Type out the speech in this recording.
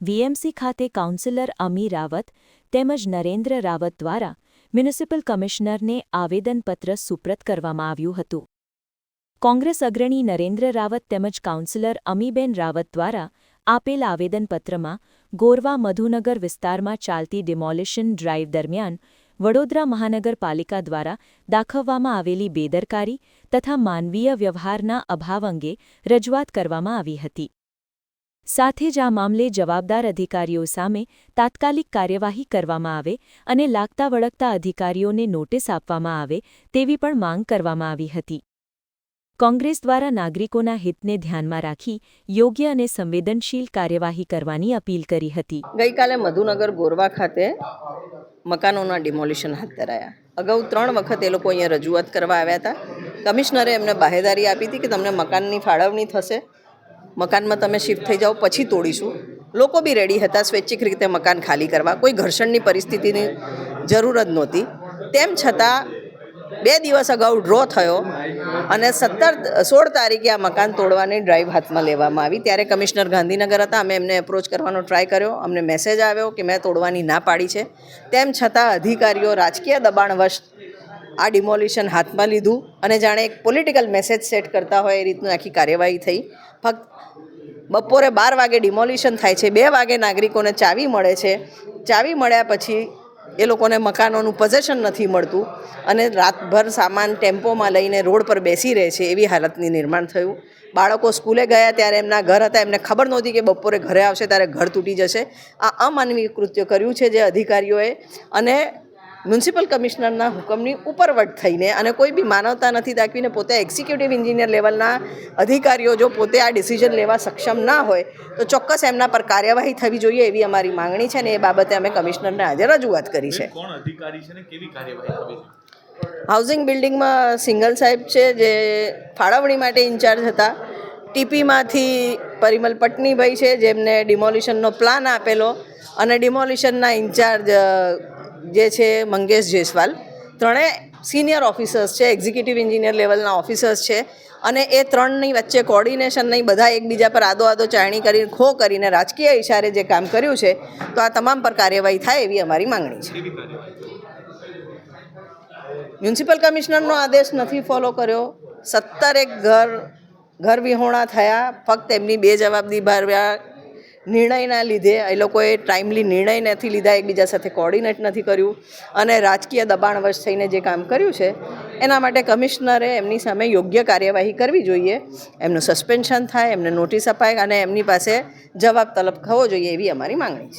VMC ખાતે councillor અમી રાવત તેમજ નરેન્દ્ર રાવત દ્વારા મ્યુનિસિપલ કમિશનરને આવેદનપત્ર સુપ્રત કરવામાં આવ્યું હતું. કોંગ્રેસ અગ્રણી નરેન્દ્ર રાવત તેમજ કાઉન્સિલર અમીબેન રાવત દ્વારા આપેલ આવેદનપત્રમાં ગોરવા મધુનગર વિસ્તારમાં ચાલતી ડિમોલિશન ડ્રાઇવ દરમિયાન વડોદરા મહાનગરપાલિકા દ્વારા દાખવવામાં આવેલી બેદરકારી તથા માનવીય વ્યવહારના અભાવ અંગે રજૂઆત કરવામાં આવી હતી. સાથે જ આ મામલે જવાબદાર અધિકારીઓ સામે તાત્કાલિક કાર્યવાહી કરવામાં આવે અને લાગતા વળગતા અધિકારીઓને નોટિસ આપવામાં આવે તેવી પણ માંગ કરવામાં આવી હતી. કોંગ્રેસ દ્વારા નાગરિકોના હિતને ધ્યાનમાં રાખી યોગ્ય અને સંવેદનશીલ કાર્યવાહી કરવાની અપીલ કરી હતી. ગઈકાલે મધુનગર ગોરવા ખાતે મકાનોના ડિમોલિશન હાથ ધરાયા. અગાઉ ત્રણ વખત એ લોકો અહીંયા રજૂઆત કરવા આવ્યા હતા. કમિશનરે એમને બાહેદારી આપી હતી કે તમને મકાનની ફાળવણી થશે. મકાનમાં તમે શિફ્ટ થઈ જાઓ, પછી તોડીશું. લોકો બી રેડી હતા સ્વૈચ્છિક રીતે મકાન ખાલી કરવા. કોઈ ઘર્ષણની પરિસ્થિતિની જરૂર જ નહોતી. તેમ છતાં બે દિવસ અગાઉ ડ્રો થયો અને સત્તર, સોળ તારીખે આ મકાન તોડવાની ડ્રાઈવ હાથમાં લેવામાં આવી. ત્યારે કમિશનર ગાંધીનગર હતા. અમે એમને એપ્રોચ કરવાનો ટ્રાય કર્યો. અમને મેસેજ આવ્યો કે મેં તોડવાની ના પાડી છે. તેમ છતાં અધિકારીઓ રાજકીય દબાણવશ આ ડિમોલિશન હાથમાં લીધું અને જાણે એક પોલિટિકલ મેસેજ સેટ કરતા હોય એ રીતનું આખી કાર્યવાહી થઈ. ફક્ત બપોરે બાર વાગે ડિમોલિશન થાય છે, બે વાગે નાગરિકોને ચાવી મળે છે. ચાવી મળ્યા પછી એ લોકોને મકાનોનું પોઝેશન નથી મળતું અને રાતભર સામાન ટેમ્પોમાં લઈને રોડ પર બેસી રહે છે એવી હાલતની નિર્માણ થયું. બાળકો સ્કૂલે ગયા ત્યારે એમના ઘર હતા, એમને ખબર નહોતી કે બપોરે ઘરે આવશે ત્યારે ઘર તૂટી જશે. આ અમાનવીય કૃત્ય કર્યું છે જે અધિકારીઓએ અને મ્યુનિસિપલ કમિશનરના હુકમની ઉપરવટ થઈને અને કોઈ બી માનવતા નથી દાખવીને પોતે એક્ઝિક્યુટિવ એન્જિનિયર લેવલના અધિકારીઓ જો પોતે આ ડિસિઝન લેવા સક્ષમ ના હોય તો ચોક્કસ એમના પર કાર્યવાહી થવી જોઈએ એવી અમારી માંગણી છે અને એ બાબતે અમે કમિશનરને આજે રજૂઆત કરી છે. કોણ અધિકારી છે ને કેવી કાર્યવાહી થવી છે? હાઉસિંગ બિલ્ડિંગમાં સિંગલ સાહેબ છે જે ફાળવણી માટે ઇન્ચાર્જ હતા. ટીપીમાંથી પરિમલ પટનીભાઈ છે જેમને ડિમોલિશનનો પ્લાન આપેલો અને ડિમોલિશનના ઇન્ચાર્જ જે છે મંગેશ જયસ્વાલ ત્રણેય સિનિયર ઓફિસર્સ છે એક્ઝિક્યુટિવ એન્જિનિયર લેવલના ઓફિસર્સ છે અને એ ત્રણની વચ્ચે કોર્ડિનેશન નહીં બધા એકબીજા પર આદો આદો ચાણી કરીને ખો કરીને રાજકીય ઇશારે જે કામ કર્યું છે તો આ તમામ પર કાર્યવાહી થાય એવી અમારી માંગણી છે. મ્યુનિસિપલ કમિશનરનો આદેશ નથી ફોલો કર્યો. સત્તર એક ઘર ઘર વિહોણા થયા ફક્ત એમની બે જવાબદી ભરવ્યા નિર્ણયના લીધે એ લોકોએ ટાઈમલી નિર્ણય નથી લીધા, એકબીજા સાથે કોર્ડિનેટ નથી કર્યું અને રાજકીય દબાણવશ થઈને જે કામ કર્યું છે, એના માટે કમિશનરે એમની સામે યોગ્ય કાર્યવાહી કરવી જોઈએ. એમનું સસ્પેન્શન થાય, એમને નોટિસ અપાય અને એમની પાસે જવાબ તલબ થવો જોઈએ એવી અમારી માંગણી છે.